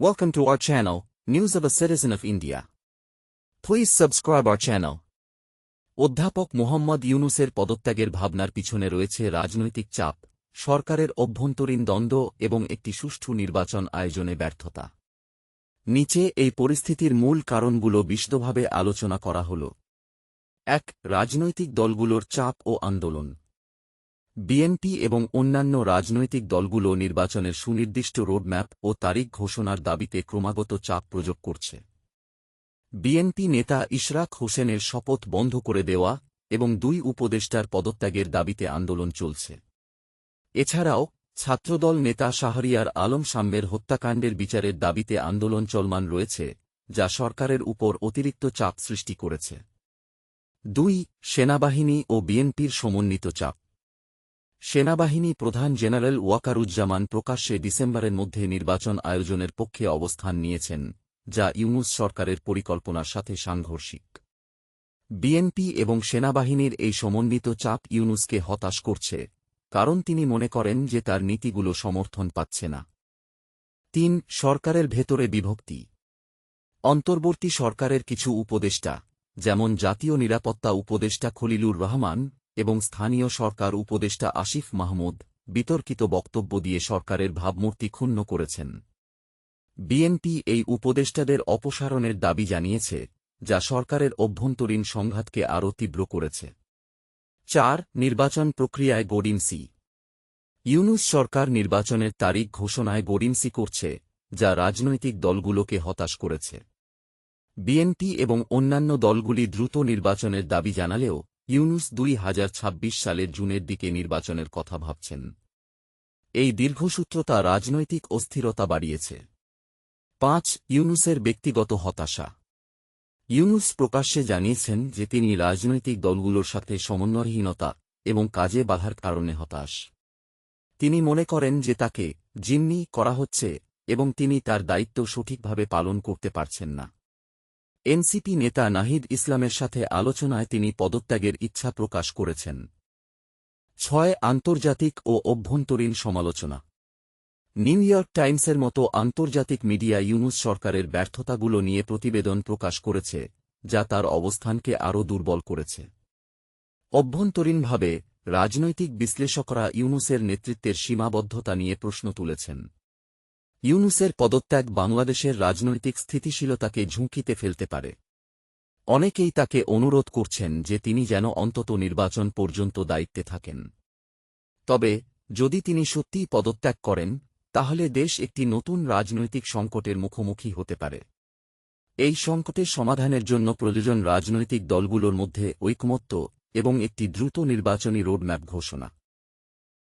Welcome to our channel, News of a Citizen of India. Please subscribe our channel. অধ্যাপক মোহাম্মদ ইউনুসের পদত্যাগের ভাবনার পিছনে রয়েছে রাজনৈতিক চাপ সরকারের অভ্যন্তরীণ দ্বন্দ্ব এবং একটি সুষ্ঠু নির্বাচন আয়োজনে ব্যর্থতা নিচে এই পরিস্থিতির মূল কারণগুলো বিশদভাবে আলোচনা করা হল এক রাজনৈতিক দলগুলোর চাপ ও আন্দোলন বিএনপি এবং অন্যান্য রাজনৈতিক দলগুলো নির্বাচনের সুনির্দিষ্ট রোডম্যাপ ও তারিখ ঘোষণার দাবিতে ক্রমাগত চাপ প্রয়োগ করছে। বিএনপি নেতা ইশরাক হোসেনের শপথ বন্ধ করে দেওয়া এবং দুই উপদেষ্টার পদত্যাগের দাবিতে আন্দোলন চলছে। এছাড়াও, ছাত্রদল নেতা শাহরিয়ার আলম সাম্যের হত্যাকাণ্ডের বিচারের দাবিতে আন্দোলন চলমান রয়েছে, যা সরকারের উপর অতিরিক্ত চাপ সৃষ্টি করেছে। দুই, সেনাবাহিনী ও বিএনপির সমন্বিত চাপ। সেনাবাহিনী প্রধান জেনারেল ওয়াকারুজ্জামান প্রকাশ্যে ডিসেম্বরের মধ্যে নির্বাচন আয়োজনের পক্ষে অবস্থান নিয়েছেন, যা ইউনুস সরকারের পরিকল্পনার সাথে সাংঘর্ষিক। বিএনপি এবং সেনাবাহিনীর এই সমন্বিত চাপ ইউনুসকে হতাশ করছে, কারণ তিনি মনে করেন যে তার নীতিগুলো সমর্থন পাচ্ছে না। তিন, সরকারের ভেতরে বিভক্তি। অন্তর্বর্তী সরকারের কিছু উপদেষ্টা, যেমন জাতীয় নিরাপত্তা উপদেষ্টা খলিলুর রহমান এবং স্থানীয় সরকার উপদেষ্টা আসিফ মাহমুদ বিতর্কিত বক্তব্য দিয়ে সরকারের ভাবমূর্তি ক্ষুণ্ণ করেছেন। বিএনপি এই উপদেষ্টাদের অপসারণের দাবি জানিয়েছে, যা সরকারের অভ্যন্তরীণ সংঘাতকে আরও তীব্র করেছে। চার, নির্বাচন প্রক্রিয়ায় গডিমসি। ইউনুস সরকার নির্বাচনের তারিখ ঘোষণায় গডিমসি করছে, যা রাজনৈতিক দলগুলোকে হতাশ করেছে। বিএনপি এবং অন্যান্য দলগুলি দ্রুত নির্বাচনের দাবি জানালেও ইউনুস দুই হাজার ছাব্বিশ সালের জুনের দিকে নির্বাচনের কথা ভাবছেন। এই দীর্ঘসূত্রতা রাজনৈতিক অস্থিরতা বাড়িয়েছে। পাঁচ, ইউনুসের ব্যক্তিগত হতাশা। ইউনুস প্রকাশ্যে জানিয়েছেন যে তিনি রাজনৈতিক দলগুলোর সাথে সমন্বয়হীনতা এবং কাজে বাধার কারণে হতাশ। তিনি মনে করেন যে তাকে জিম্মি করা হচ্ছে এবং তিনি তার দায়িত্ব সঠিকভাবে পালন করতে পারছেন না। এনসিপি নেতা নাহিদ ইসলামের সাথে আলোচনায় তিনি পদত্যাগের ইচ্ছা প্রকাশ করেছেন। ছয় আন্তর্জাতিক ও অভ্যন্তরীণ সমালোচনা। নিউ ইয়র্ক টাইমসের মতো আন্তর্জাতিক মিডিয়া ইউনুস সরকারের ব্যর্থতাগুলো নিয়ে প্রতিবেদন প্রকাশ করেছে, যা তার অবস্থানকে আরও দুর্বল করেছে। অভ্যন্তরীণভাবে রাজনৈতিক বিশ্লেষকরা ইউনুসের নেতৃত্বের সীমাবদ্ধতা নিয়ে প্রশ্ন তুলেছেন। ইউনুসের পদত্যাগ বাংলাদেশের রাজনৈতিক স্থিতিশীলতাকে ঝুঁকিতে ফেলতে পারে। অনেকেই তাকে অনুরোধ করছেন যে তিনি যেন অন্তত নির্বাচন পর্যন্ত দায়িত্বে থাকেন। তবে, যদি তিনি সত্যিই পদত্যাগ করেন, তাহলে দেশ একটি নতুন রাজনৈতিক সংকটের মুখোমুখি হতে পারে। এই সংকটের সমাধানের জন্য প্রয়োজন রাজনৈতিক দলগুলোর মধ্যে ঐকমত্য এবং একটি দ্রুত নির্বাচনী রোডম্যাপ ঘোষণা।